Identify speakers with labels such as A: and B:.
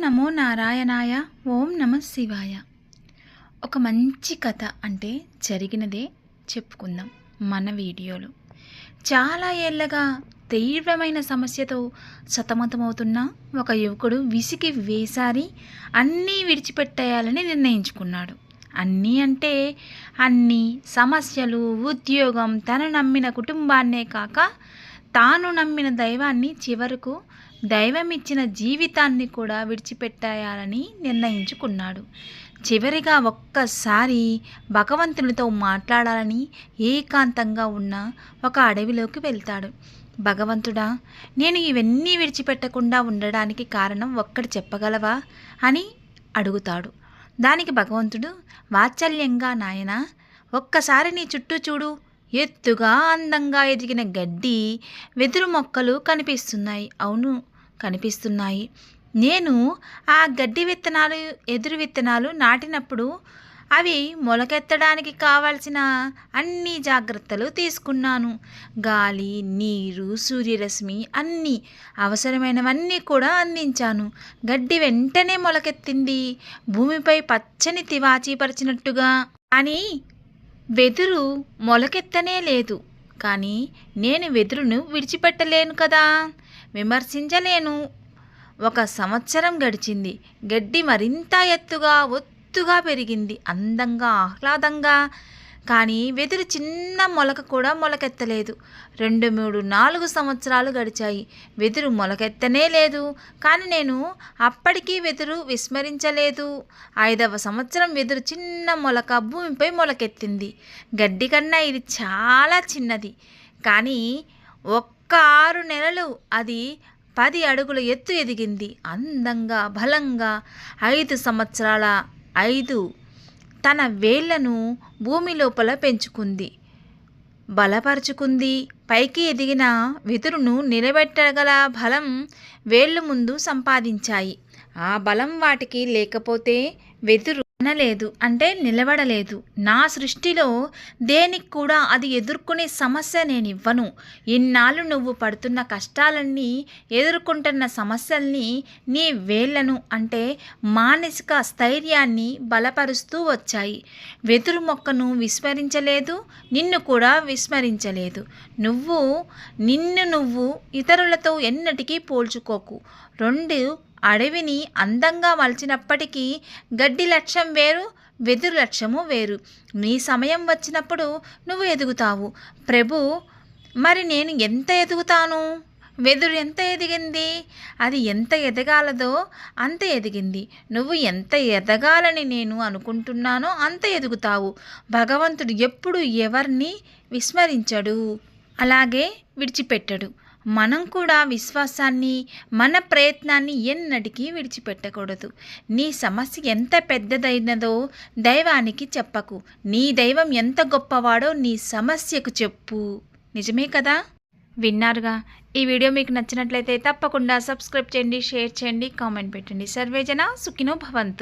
A: నమో నారాయణాయ ఓం నమ శివాయ. ఒక మంచి కథ అంటే జరిగినదే చెప్పుకుందాం మన వీడియోలో. చాలా ఏళ్ళగా తీవ్రమైన సమస్యతో సతమతమవుతున్న ఒక యువకుడు విసికి వేసారి అన్నీ విడిచిపెట్టేయాలని నిర్ణయించుకున్నాడు. అన్నీ అంటే అన్ని సమస్యలు ఉద్యోగం తను నమ్మిన కుటుంబాన్నే కాక తాను నమ్మిన దైవాన్ని చివరకు దైవం ఇచ్చిన జీవితాన్ని కూడా విడిచిపెట్టాయాలని నిర్ణయించుకున్నాడు. చివరిగా ఒక్కసారి భగవంతునితో మాట్లాడాలని ఏకాంతంగా ఉన్న ఒక అడవిలోకి వెళ్తాడు. భగవంతుడా నేను ఇవన్నీ విడిచిపెట్టకుండా ఉండడానికి కారణం ఒక్కటి చెప్పగలవా అని అడుగుతాడు. దానికి భగవంతుడు వాత్సల్యంగా నాయన ఒక్కసారి నీ చుట్టూ చూడు ఎత్తుగా అందంగా ఎదిగిన గడ్డి వెదురు మొక్కలు కనిపిస్తున్నాయి. అవును కనిపిస్తున్నాయి. నేను ఆ గడ్డి విత్తనాలు ఎదురు విత్తనాలు నాటినప్పుడు అవి మొలకెత్తడానికి కావలసిన అన్ని జాగ్రత్తలు తీసుకున్నాను. గాలి నీరు సూర్యరశ్మి అన్నీ అవసరమైనవన్నీ కూడా అందించాను. గడ్డి వెంటనే మొలకెత్తింది. భూమిపై పచ్చని తివాచీపరిచినట్టుగా. అని వెదురు మొలకెత్తనే లేదు. కానీ నేను వెదురును విడిచిపెట్టలేను కదా. విమర్శించలేను. ఒక సంవత్సరం గడిచింది. గడ్డి మరింత ఎత్తుగా ఒత్తుగా పెరిగింది. అందంగా ఆహ్లాదంగా కానీ వెదురు చిన్న మొలక కూడా మొలకెత్తలేదు. రెండు మూడు నాలుగు సంవత్సరాలు గడిచాయి. వెదురు మొలకెత్తనే లేదు. కానీ నేను అప్పటికీ వెదురు విస్మరించలేదు. ఐదవ సంవత్సరం వెదురు చిన్న మొలక భూమిపై మొలకెత్తింది. గడ్డి కన్నా ఇది చాలా చిన్నది. కానీ ఒక్క ఆరు నెలలు అది పది అడుగుల ఎత్తు ఎదిగింది. అందంగా బలంగా ఐదు సంవత్సరాల ఐదు తన వేళ్ళను భూమి లోపల పెంచుకుంది. బలపరుచుకుంది. పైకి ఎదిగిన వెదురును నిలబెట్టగల బలం వేళ్ళు ముందు సంపాదించాయి. ఆ బలం వాటికి లేకపోతే వెదురు అనలేదు అంటే నిలబడలేదు. నా సృష్టిలో దేనికి కూడా అది ఎదుర్కొనే సమస్య నేను ఇవ్వను ఇన్నాళ్ళు నువ్వు పడుతున్న కష్టాలన్నీ ఎదుర్కొంటున్న సమస్యల్ని నీ వేళ్ళను అంటే మానసిక స్థైర్యాన్ని బలపరుస్తూ వచ్చాయి. వెదురు మొక్కను విస్మరించలేదు నిన్ను కూడా విస్మరించలేదు. నువ్వు నిన్ను నువ్వు ఇతరులతో ఎన్నటికీ పోల్చుకోకు. రెండు అడవిని అందంగా మలిచినప్పటికీ గడ్డి లక్ష్యం వేరు వెదురు లక్ష్యము వేరు. నీ సమయం వచ్చినప్పుడు నువ్వు ఎదుగుతావు. ప్రభు మరి నేను ఎంత ఎదుగుతాను? వెదురు ఎంత ఎదిగింది? అది ఎంత ఎదగాలదో అంత ఎదిగింది. నువ్వు ఎంత ఎదగాలని నేను అనుకుంటున్నానో అంత ఎదుగుతావు. భగవంతుడు ఎప్పుడు ఎవరిని విస్మరించడు? అలాగే విడిచిపెట్టడు. మనం కూడా విశ్వాసాన్ని మన ప్రయత్నాన్ని ఎన్నటికీ విడిచిపెట్టకూడదు. నీ సమస్య ఎంత పెద్దదైనదో దైవానికి చెప్పకు. నీ దైవం ఎంత గొప్పవాడో నీ సమస్యకు చెప్పు. నిజమే కదా? విన్నారుగా? ఈ వీడియో మీకు నచ్చినట్లయితే తప్పకుండా సబ్స్క్రైబ్ చేయండి షేర్ చేయండి కామెంట్ పెట్టండి. సర్వేజన సుఖినో భవంతు.